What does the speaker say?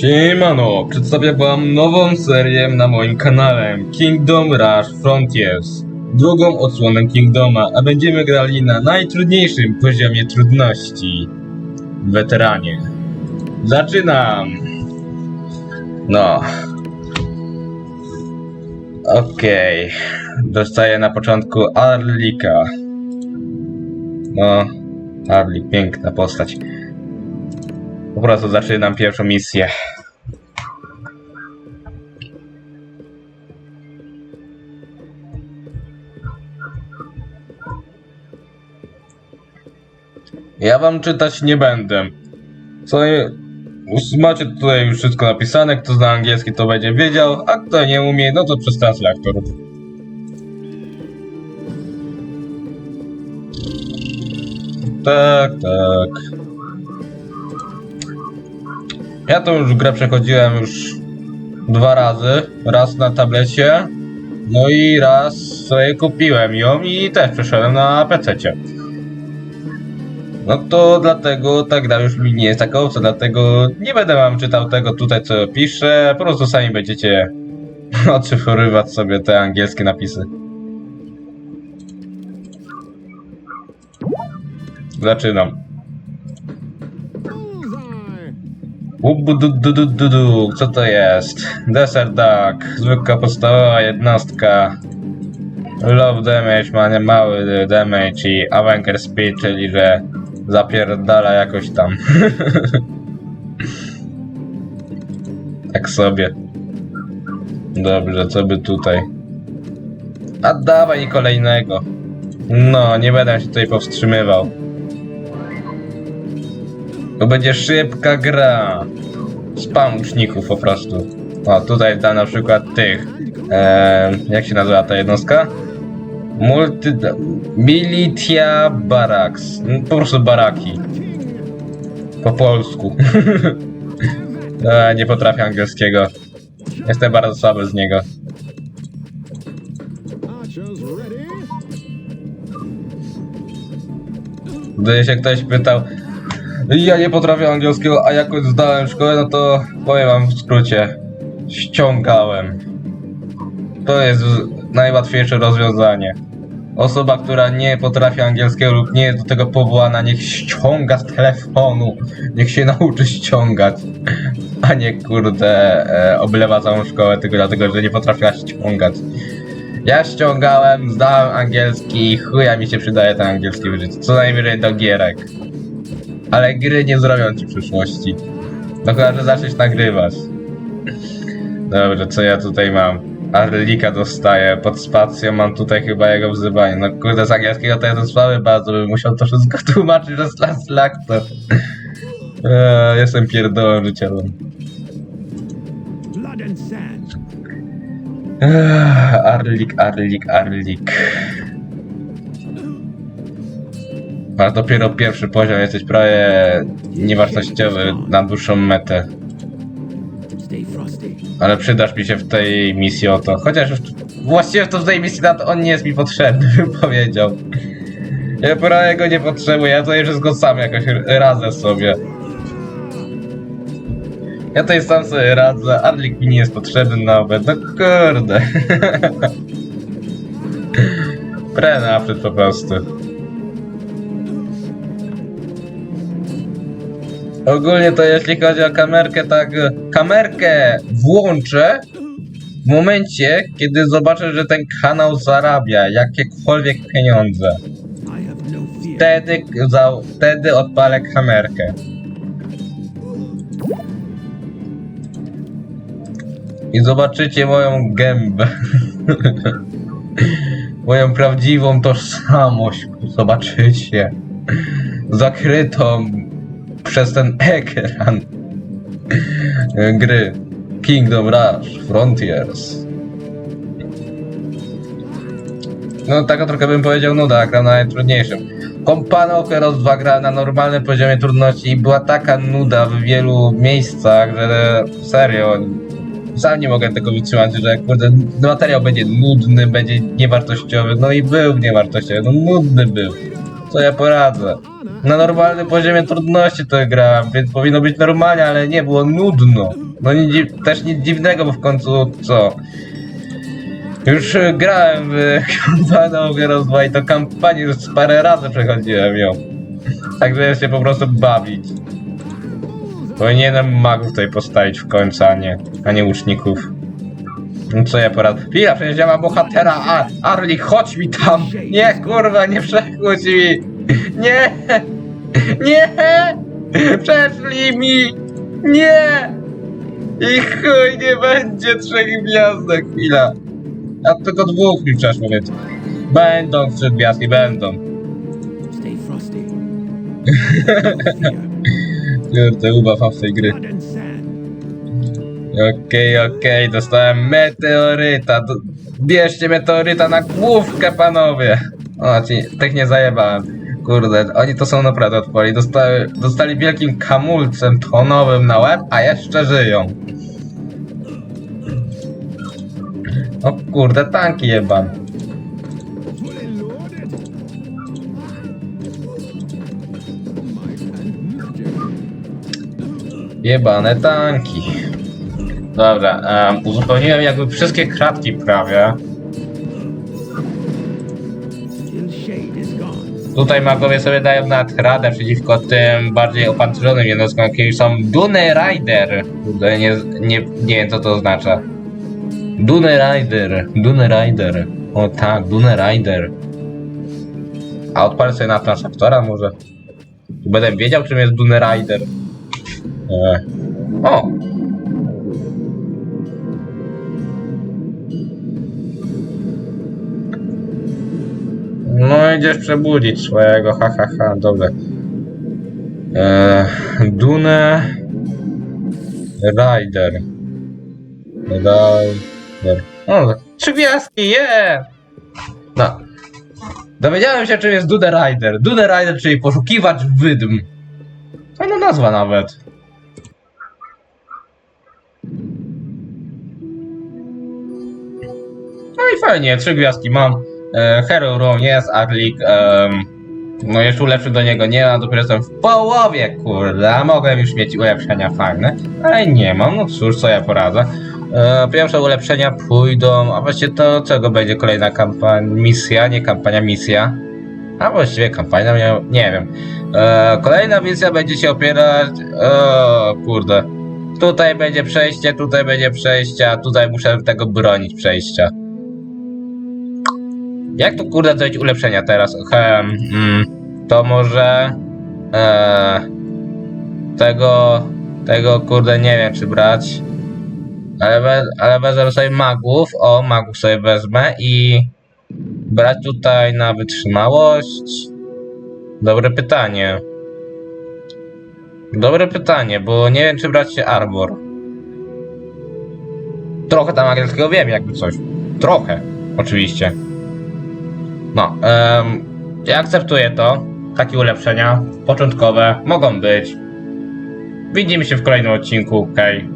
Siemano, przedstawię wam nową serię na moim kanale Kingdom Rush Frontiers. Drugą odsłonę Kingdoma, a będziemy grali na najtrudniejszym poziomie trudności. Weteranie. Zaczynam! No. Okej. Dostaję na początku Arlika. No. Arlik, piękna postać. Po prostu zaczynam pierwszą misję. Ja wam czytać nie będę. Co macie tutaj już wszystko napisane, kto zna angielski to będzie wiedział, a kto nie umie, no to przez translator. Tak, tak. Ja tą już grę przechodziłem już dwa razy. Raz na tablecie, no i raz sobie kupiłem ją i też przeszedłem na PC-cie. No to dlatego ta gra już mi nie jest taka obca, dlatego nie będę wam czytał tego tutaj co piszę, po prostu sami będziecie odszyfrowywać sobie te angielskie napisy. Zaczynam. Ubududududu, co to jest? Desert Duck, zwykła podstawowa jednostka. Low damage ma mały damage i Avenger Speed, czyli że zapierdala jakoś tam. tak sobie. Dobrze, co by tutaj? A dawaj kolejnego. No, nie będę się tutaj powstrzymywał. To będzie szybka gra. Spam uczników po prostu. O, tutaj da na przykład tych. Em, jak się nazywa ta jednostka? Multi... Militia Barracks. No, Po prostu baraki. Po polsku. e, nie potrafię angielskiego. Jestem bardzo słaby z niego. Gdy się ktoś pytał, ja nie potrafię angielskiego, a jakoś zdałem szkołę, no to powiem wam w skrócie. Ściągałem. To jest najłatwiejsze rozwiązanie. Osoba, która nie potrafi angielskiego lub nie jest do tego powołana, niech ściąga z telefonu. Niech się nauczy ściągać. A nie kurde e, oblewa całą szkołę tylko dlatego, że nie potrafiła ściągać. Ja ściągałem, zdałem angielski, chuja mi się przydaje ten angielski w. Co najwyżej do gierek. Ale gry nie zrobią ci przyszłości. No chyba, że zaczniesz nagrywać. Dobrze, co ja tutaj mam? Arlika dostaję, pod spacją mam tutaj chyba jego wzywanie. No kurde, z angielskiego to jest słaby bardzo, bym musiał to wszystko tłumaczyć przez translator. Eee, jestem pierdolą życiowym. Ech, Arlik, Arlik, Arlik. Masz dopiero pierwszy poziom, jesteś prawie niewartościowy na dłuższą metę. Ale przydasz mi się w tej misji o to. Chociaż właściwie to w tej misji na on nie jest mi potrzebny, bym powiedział. Ja prawie go nie potrzebuję, ja tutaj wszystko sam jakoś radzę sobie. Ja tutaj sam sobie radzę, Arlik mi nie jest potrzebny nawet, no kurde. Prenafryt po prostu. Ogólnie to jeśli chodzi o kamerkę, tak e, kamerkę włączę w momencie, kiedy zobaczę, że ten kanał zarabia jakiekolwiek pieniądze. Wtedy, za, wtedy odpalę kamerkę. I zobaczycie moją gębę. moją prawdziwą tożsamość. Zobaczycie. Zakrytą przez ten ekran gry Kingdom Rush Frontiers. No tak trochę bym powiedział nuda, gra na najtrudniejszym. Kompano Heroes 2 gra na normalnym poziomie trudności i była taka nuda w wielu miejscach, że serio, sam nie mogę tego wytrzymać, że kurde, materiał będzie nudny, będzie niewartościowy, no i był niewartościowy, no nudny był. Co ja poradzę? Na normalnym poziomie trudności to grałem, więc powinno być normalnie, ale nie, było nudno. No nie, też nic dziwnego, bo w końcu co? Już e, grałem w of Heroes 2 i to kampanię już parę razy przechodziłem ją. Także jest się po prostu bawić. Powinienem magów tutaj postawić w końcu, a nie, a nie łuczników. No co ja poradzę? Chwila, przecież ja mam bohatera, a Arli, chodź mi tam! Nie, kurwa, nie przechódź mi! Nie! Nie! Przeszli mi! Nie! I chuj, nie będzie trzech gwiazdek, chwila. A tylko dwóch mi przeszło, więc... Będą trzy gwiazdki, będą. Stay frosty. Kurde, ubaw w tej gry. And sand. Okej, okej, dostałem meteoryta. Bierzcie meteoryta na główkę, panowie. O, ci, tych nie zajebałem. Kurde, oni to są naprawdę odpali. Dostali, dostali wielkim kamulcem tonowym na łeb, a jeszcze żyją. O kurde, tanki jebam. Jebane tanki. Dobra, em, uzupełniłem jakby wszystkie kratki prawie. Tutaj magowie sobie dają nawet radę przeciwko tym bardziej opancerzonym jednostkom, jakimi są Dune Rider. Kurde, nie, nie, nie wiem co to oznacza. Dune Rider, Dune Rider. O tak, Dune Rider. A odpalę sobie na transaktora może? Będę wiedział czym jest Dune Rider. E. O! No idziesz przebudzić swojego, ha ha ha, dobra. Eee, Dune Rider. Rider. O, trzy gwiazdki, yeah! No. Dowiedziałem się czym jest Dune Rider. Dune Rider, czyli poszukiwacz wydm. Fajna nazwa nawet. No i fajnie, trzy gwiazdki mam. E, Hero Room jest, Arlik. em, no jeszcze ulepszy do niego nie mam, dopiero jestem w połowie, kurde. Mogłem już mieć ulepszenia fajne, ale nie mam, no cóż, co ja poradzę. E, pierwsze ulepszenia pójdą, a właściwie to czego będzie kolejna kampania, misja, nie kampania, misja. A właściwie kampania miał, nie wiem. E, kolejna misja będzie się opierać, o kurde. Tutaj będzie przejście, tutaj będzie przejście, a tutaj muszę tego bronić przejścia. Jak to kurde zrobić ulepszenia teraz? Hem, mm, to może e, tego tego kurde nie wiem czy brać. Ale, we, ale wezmę sobie magów. O, magów sobie wezmę i brać tutaj na wytrzymałość. Dobre pytanie. Dobre pytanie, bo nie wiem czy brać się armor. Trochę tam angielskiego wiem jakby coś. Trochę, oczywiście. No, ja akceptuję to. Takie ulepszenia początkowe mogą być. Widzimy się w kolejnym odcinku, okej.